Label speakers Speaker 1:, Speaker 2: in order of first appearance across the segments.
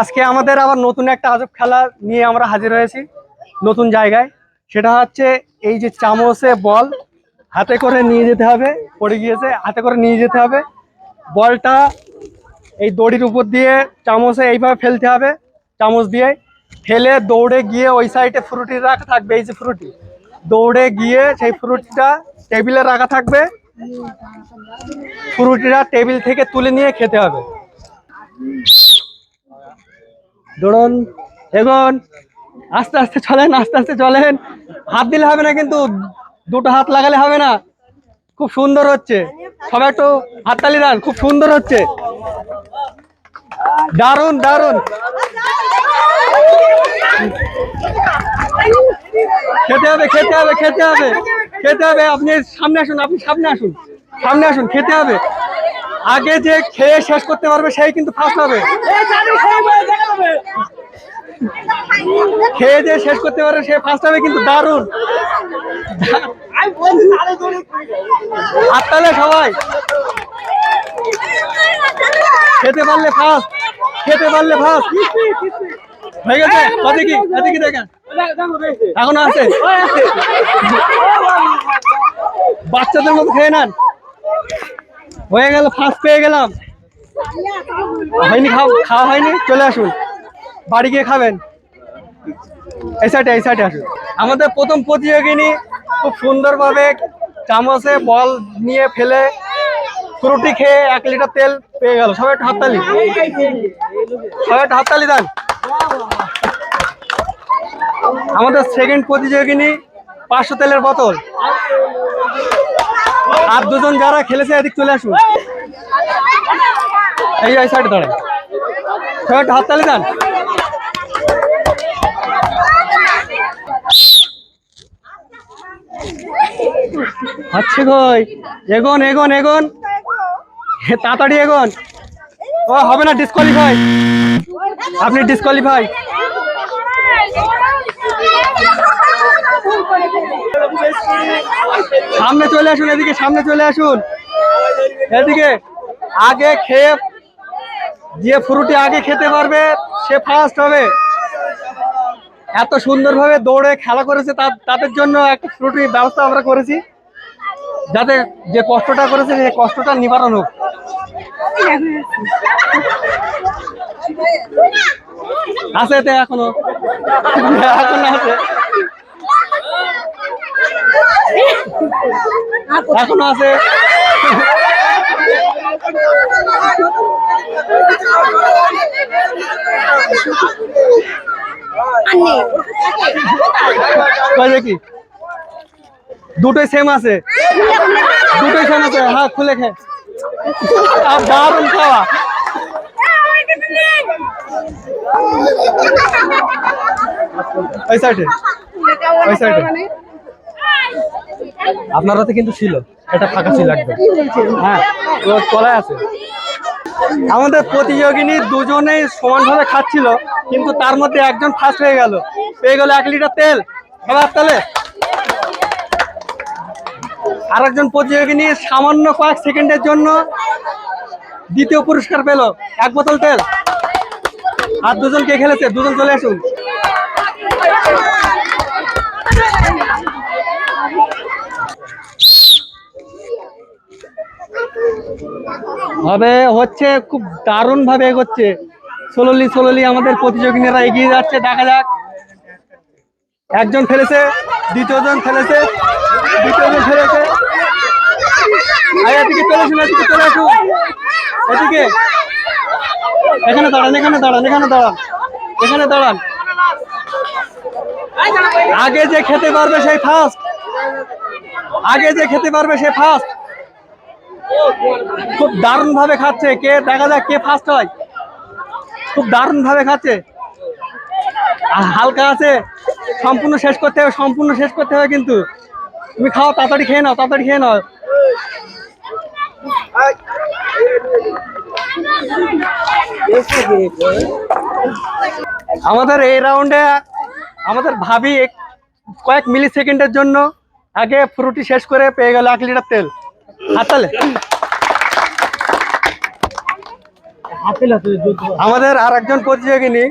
Speaker 1: আজকে আমাদের আবার নতুন একটা আজব খেলা নিয়ে আমরা হাজির হয়েছি, নতুন জায়গায়। সেটা হচ্ছে এই যে চামচে বল, হাতে করে নিয়ে যেতে হবে, পড়ে গিয়েছে, হাতে করে নিয়ে যেতে হবে। বলটা এই দড়ির উপর দিয়ে চামচে এইভাবে ফেলতে হবে, চামচ দিয়ে। ফেলে দৌড়ে গিয়ে ওই সাইডে ফ্রুটি রাখা থাকবে, এই যে ফ্রুটি। দৌড়ে গিয়ে সেই ফ্রুটটা টেবিলে রাখা থাকবে। ফ্রুটটা টেবিল থেকে তুলে নিয়ে খেতে হবে। দৌড়ন এখন আস্তে আস্তে চলেন, আস্তে আস্তে চলেন। হাত দিলে হবে না কিন্তু, দুটো হাত লাগালে হবে না। খুব সুন্দর হচ্ছে। সবাই একটু হাততালি দেন, খুব সুন্দর হচ্ছে। দারুণ দারুণ খেতে হবে খেতে হবে খেতে হবে। খেতে হবে, আপনি সামনে আসুন, আপনি সামনে আসুন। সামনে আসুন, খেতে হবে। আগে যে খেয়ে শেষ করতে পারবে, সেই কিন্তু ফার্স্ট হবে। খেয়ে যে শেষ করতে পারবে, সে ফার্স্ট হবে কিন্তু দারুণ হাততালে সবাই। খেতে পারলে ফার্স্ট খেতে পারলে ফার্স্ট হয়ে গেছে? কত কি দেখেন? এখনও আছে? বাচ্চাদের মতো খেয়ে নেন। হয়ে গেল ফার্স্ট পেয়ে গেলাম। হয়নি, খাও, খাওয়া হয়নি, চলে আসুন। বাড়ি গিয়ে খাবেন। এই সাইডে এই সাইডে আসুন। আমাদের প্রথম প্রতিযোগিনী খুব সুন্দরভাবে চামচে বল নিয়ে ফেলে ফ্রুটি খেয়ে এক লিটার তেল পেয়ে গেল। সবাই হাততালি। সবাই হাততালি দেন। আমাদের সেকেন্ড প্রতিযোগিনী পাঁচশো তেলের বোতল। আর দুজন যারা খেলেছে, এদিক চলে আসুন। এই এই সাইডে দাঁড়ান সবাই একটু হাততালি দেন। আচ্ছা কই? এগোন এগোন এগোন। তাড়াতাড়ি এগোন। ও, হবে না ডিসকোয়ালিফাই আপনি ডিসকোয়ালিফাই সামনে চলে আসুন, এদিকে সামনে চলে আসুন। এদিকে আগে খেয়ে যে ফ্রুটি আগে খেতে পারবে, সে ফার্স্ট হবে। এত সুন্দরভাবে দৌড়ে খেলা করেছে তাদের জন্য একটা ফ্রুটির ব্যবস্থা আমরা করেছি। যাতে যে কষ্টটা করেছে সেই কষ্টটা নিবারণ হোক। আছে এতে এখনও? এখনও আছে। এখনও আছে। কই দেখি? দুটোই সেম আছে। দুটোই সেম আছে। হ্যাঁ খুলে খে। আর দারুণ খাওয়া। ওই সাইডে ওই সাইডে আপনার হাতে কিন্তু ছিল। এটা ফাঁকা ছিল একদম। হ্যাঁ তলায় আছে। আমাদের প্রতিযোগিনী দুজনেই সমানভাবে খাচ্ছিল, কিন্তু তার মধ্যে একজন ফার্স্ট হয়ে গেল। পেয়ে গেল এক লিটার তেল। সবার তাহলে আর একজন প্রতিযোগিনী সামান্য কয়েক সেকেন্ডের জন্য দ্বিতীয় পুরস্কার পেল। এক বোতল তেল। আর দুজন কে খেলেছে। দুজন চলে আসুন। হবে হচ্ছে খুব দারুণ ভাবে এগোচ্ছে। সোললি সোললি আমাদের প্রতিযোগিনীরা এগিয়ে যাচ্ছে, দেখা যাক। একজন ফেলেছে, দ্বিতীয়জন ফেলেছে দ্বিতীয়জন ফেলেছে। এদিকে চলে এদিকে এখানে দাঁড়ান এখানে দাঁড়ান এখানে দাঁড়ান এখানে দাঁড়ান। আগে যে খেতে পারবে সেই ফার্স্ট আগে যে খেতে পারবে সে ফার্স্ট খুব দারুণ ভাবে খাচ্ছে। কে? দেখা যাক কে ফার্স্ট হয়। খুব দারুণ ভাবে খাচ্ছে। আর হালকা আছে। সম্পূর্ণ শেষ করতে হবে, সম্পূর্ণ শেষ করতে হবে কিন্তু। তুমি খাও, তাড়াতাড়ি খেয়ে নাও, তাড়াতাড়ি খেয়ে নাও। আমাদের এই রাউন্ডে আমাদের ভাবি কয়েক মিলি সেকেন্ডের জন্য আগে ফ্রুটি শেষ করে পেয়ে গেল এক লিটার তেল। আমাদের আর একজন প্রতিযোগিনী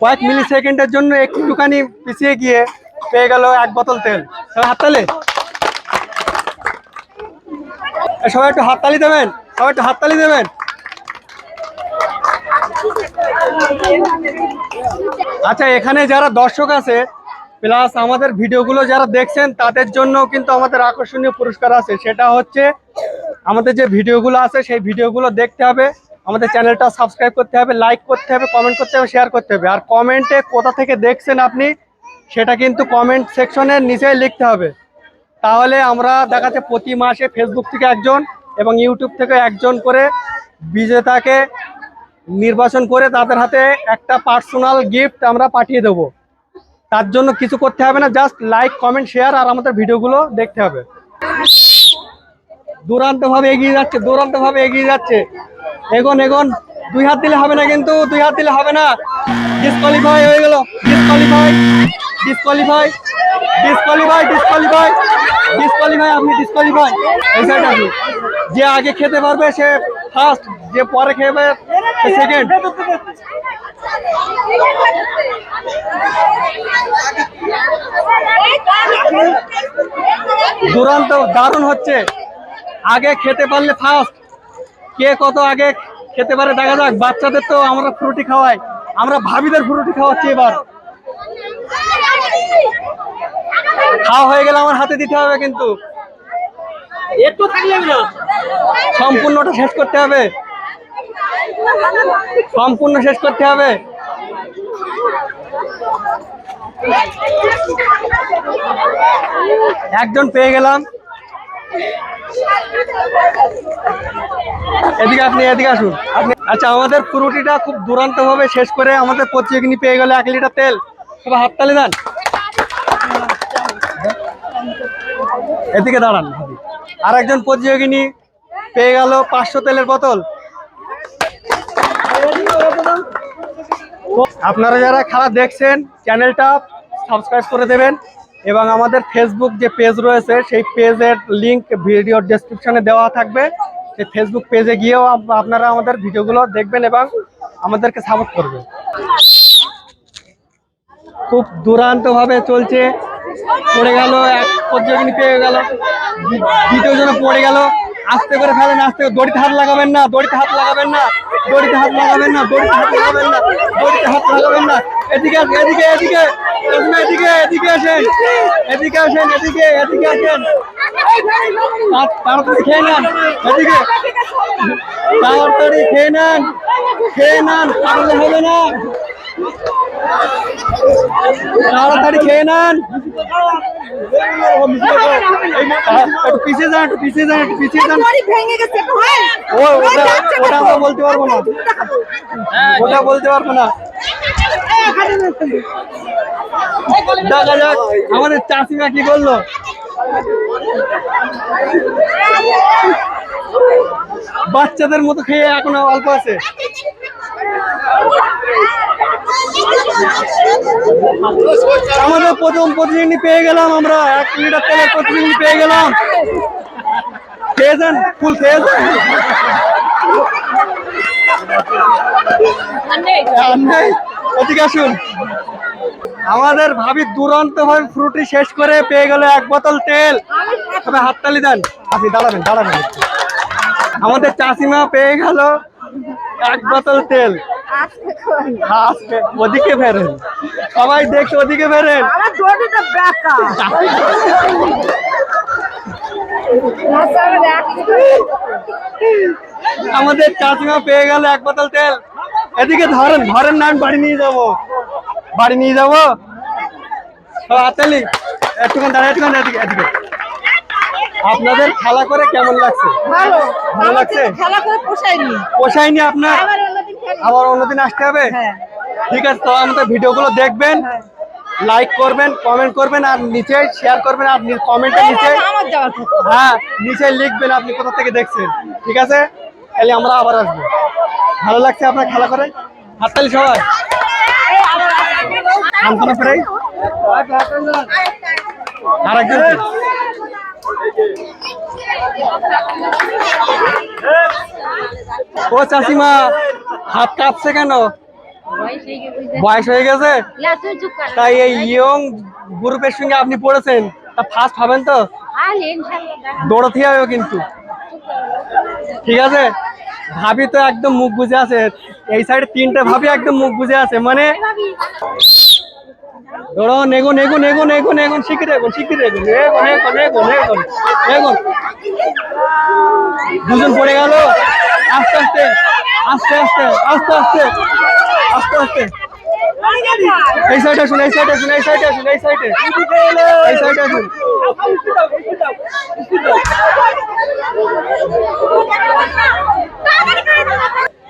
Speaker 1: কয়েক মিলি সেকেন্ডের জন্য একটুখানি পিছিয়ে গিয়ে পেয়ে গেল এক বোতল তেল। হাততালি? সবাই একটু হাততালি দেবেন? সবাই একটু হাততালি দেবেন? আচ্ছা এখানে যারা দর্শক আছে প্লাস আমাদের ভিডিওগুলো যারা দেখছেন, তাদের জন্য কিন্তু আমাদের আকর্ষণীয় পুরস্কার আছে। সেটা হচ্ছে, আমাদের যে ভিডিওগুলো আছে, সেই ভিডিওগুলো দেখতে হবে। আমাদের চ্যানেলটা সাবস্ক্রাইব করতে হবে লাইক করতে হবে কমেন্ট করতে হবে শেয়ার করতে হবে। আর কমেন্টে কোথা থেকে দেখছেন আপনি, সেটা কিন্তু কমেন্ট সেকশনের নিচেই লিখতে হবে। তাহলে আমরা দেখাচ্ছে প্রতি মাসে ফেসবুক থেকে একজন এবং ইউটিউব থেকে একজন করে বিজেতাকে নির্বাচন করে তাদের হাতে একটা পার্সোনাল গিফট আমরা পাঠিয়ে দেবো। তার জন্য কিছু করতে হবে না জাস্ট লাইক কমেন্ট শেয়ার আর আমাদের ভিডিওগুলো দেখতে হবে। দুরান্ত ভাবে এগিয়ে যাচ্ছে দুরান্ত ভাবে এগিয়ে যাচ্ছে। এগোন এগোন, দুই হাত দিলে হবে না কিন্তু, দুই হাত দিলে হবে না। ডিসকোয়ালিফাই হয়ে গেল disqualify disqualify disqualify disqualify disqualify আপনি ডিসকোয়ালিফাই এই সাইড আপনি যে আগে খেতে পারবে, সে ফার্স্ট যে পরে সে সেকেন্ড দুরন্ত, দারুণ হচ্ছে। আগে খেতে পারলে ফার্স্ট কে কত আগে খেতে পারে, দেখা যাক। বাচ্চাদের তো আমরা ফ্রুটি খাওয়াই। আমরা ভাবিদের ফ্রুটি খাওয়াচ্ছি এবার। খাওয়া হয়ে গেলে আমার হাতে দিতে হবে কিন্তু।
Speaker 2: একটু থাকলে না।
Speaker 1: সম্পূর্ণটা শেষ করতে হবে। সম্পূর্ণ শেষ করতে হবে। একজন পেয়ে গেলাম। এদিকে আপনি, এদিকে আসুন। আপনি আচ্ছা আমাদের ফুরুটিটা খুব দুরান্ত ভাবে শেষ করে আমাদের প্রতিযোগিনী পেয়ে গেল এক লিটার তেল। সবাই হাততালি দেন। এদিকে দাঁড়ান। আর একজন প্রতিযোগিনী পেয়ে গেল পাঁচশো তেলের বোতল। আপনারা যারা খেলা দেখছেন, চ্যানেলটা সাবস্ক্রাইব করে দেবেন এবং আমাদের ফেসবুক যে পেজ রয়েছে, সেই পেজের লিংক ভিডিওর ডেসক্রিপশনে দেওয়া থাকবে। সেই ফেসবুক পেজে গিয়েও আপনারা আমাদের ভিডিওগুলো দেখবেন এবং আমাদেরকে সাপোর্ট করবেন। খুব দুরান্তভাবে চলছে পড়ে গেল, এক প্রতিযোগিনী পেয়ে গেল দ্বি- দ্বিতীয় জন পড়ে গেল। আস্তে করে ফেলেন আস্তে করে, দড়িতে হাত লাগাবেন না, দড়িতে হাত লাগাবেন না, দড়িতে হাত লাগাবেন না, দড়িতে হাত লাগাবেন না, দড়িতে হাত লাগাবেন না। এদিকে এদিকে এদিকে এদিকে এদিকে আসেন এদিকে আসেন, এদিকে এদিকে আসেন। তাড়াতাড়ি খেয়ে নেন, এদিকে। তাড়াতাড়ি খেয়ে নেন খেয়ে নেন পারলে হবে না। তাড়াতাড়ি খেয়ে নেন। একটু পিছিয়ে যান একটু পিছিয়ে যান একটু যান। ওটা আমরা বলতে পারব না। ওটা বলতে পারব না। দেখা যাক আমাদের চাষিমা কি করল? বাচ্চাদের মতো খেয়ে এখনও অল্প আছে। আমাদের প্রথম প্রতিযোগিনী পেয়ে গেলাম আমরা। এক লিটার তেলের প্রতিযোগিনী পেয়ে গেলাম। খেয়ে যান ফুল খেয়ে যান আর নেই। এদিকে আসুন। আমাদের ভাবি দুরন্ত ভাবে ফ্রুটি শেষ করে পেয়ে গেল এক বোতল তেল। তবে হাততালি দেন। আপনি দাঁড়াবেন দাঁড়াবেন। আমাদের চাষিমা পেয়ে গেল এক বোতল তেল। ওদিকে ফেরেন সবাই দেখছে ওদিকে ফেরেন আমাদের চাষিমা পেয়ে গেল এক বোতল তেল। এদিকে ধরেন ধরেন না আমি বাড়ি নিয়ে যাব। বাড়ি নিয়ে যাব। হাতালি একটুখান দাঁড়া একটুখান এদিকে এদিকে। আপনাদের খেলা করে কেমন লাগছে?
Speaker 3: ভালো।
Speaker 1: ভালো লাগছে?
Speaker 3: খেলা করে পোষায়নি।
Speaker 1: পোষায়নি আপনার?
Speaker 3: আবার অন্যদিন।
Speaker 1: আসতে হবে?
Speaker 3: হ্যাঁ।
Speaker 1: ঠিক আছে তো আমাদের ভিডিওগুলো দেখবেন
Speaker 3: হ্যাঁ।
Speaker 1: লাইক করবেন কমেন্ট করবেন আর নিচে শেয়ার করবেন আপনি কমেন্টে নিচে। হ্যাঁ নিচে লিখবেন আপনি কোথা থেকে দেখছেন। ঠিক আছে? তাহলে আমরা আবার আসব। ভালো লাগছে আপনার খেলা করে? হাততালি সবাই। আর একজন ও চাষিমা হাত কাঁপছে কেন? বয়স হয়ে গেছে? তাই এই ইয়ং গ্রুপের সঙ্গে আপনি পড়েছেন তা ফার্স্ট হবেন তো? দৌড়াতে হবে কিন্তু। ঠিক আছে? ভাবি তো একদম মুখ বুঝে আছে। এই সাইডে তিনটে ভাবি একদম মুখ বুঝে আছে। মানে দৌড়ান এগুন এগুন এগুন এগুন এগুন শিখির এগুন শিখির এগুন এগুন এগুন এগুন এগুন এগুন। দুজন পড়ে গেল। আস্তে আস্তে আস্তে আস্তে আস্তে আস্তে আস্তে আস্তে। এই সাইডে আসুন, এই সাইডে আসুন, এই সাইডে আসুন, এই সাইডে এই সাইডে আসুন।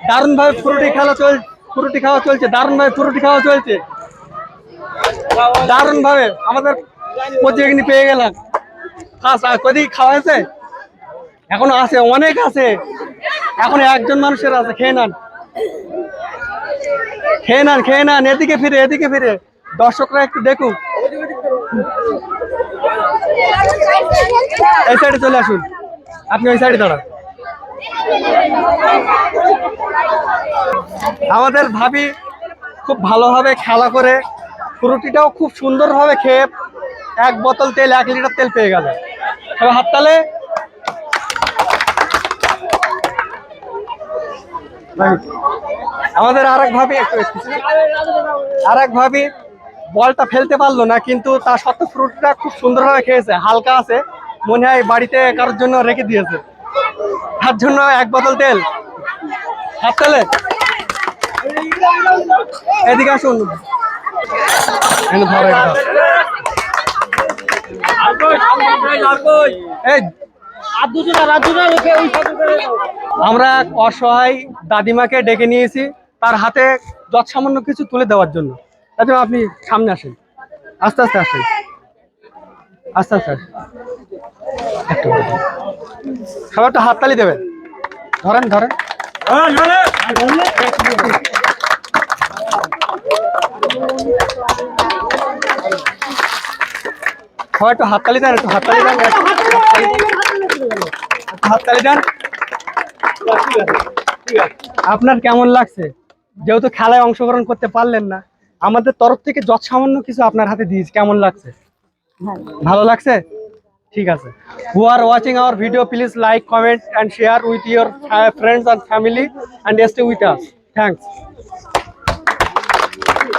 Speaker 1: দারুণ ভাবে ফুরুটি খেলা চল, ফুরুটি খাওয়া চলছে দারুণ ভাবে ফুরুটি খাওয়া চলছে। দারুণ ভাবে আমাদের প্রতিযোগিনী পেয়ে গেলাম। কদি খাওয়া হয়েছে? এখনও আছে, অনেক আছে। এখন একজন মানুষের আছে, খেয়ে নেন। খেয়ে নেন খেয়ে নেন, এদিকে ফিরে এদিকে ফিরে। দর্শকরা একটু দেখুক এই সাইডে চলে আসুন। আপনি ওই সাইডে দাঁড়ান। আমাদের ভাবি খুব ভালোভাবে খেলা করে ফুরুটিটাও খুব সুন্দরভাবে খেয়ে এক বোতল তেল, এক লিটার তেল পেয়ে গেল। তবে হাততালে। আমাদের আর এক ভাবি আর এক ভাবি বলটা ফেলতে পারল না, কিন্তু তার সত্য ফ্রুটটা খুব সুন্দরভাবে খেয়েছে। হালকা আছে, মনে হয় বাড়িতে কারোর জন্য রেখে দিয়েছে। তার জন্য এক বোতল তেল। হাত তেলে এদিকে আসুন। আমরা অসহায় দাদিমাকে ডেকে নিয়েছি, তার হাতে যৎ সামান্য কিছু তুলে দেওয়ার জন্য। দাদিমা, আপনি সামনে আসেন। আস্তে আস্তে আসেন। আস্তে আস্তে একটু সবাই একটু হাততালি দেবেন। ধরেন ধরেন। সবাই একটু হাততালি দেন, একটু হাততালি দেন হাততালি দেন। আপনার কেমন লাগছে? যেহেতু খেলায় অংশগ্রহণ করতে পারলেন না, আমাদের তরফ থেকে যত সামান্য কিছু আপনার হাতে দিয়েছি। কেমন লাগছে? ভালো লাগছে? ঠিক আছে। Who are watching our video please like comment and share with your friends and family and stay with us thanks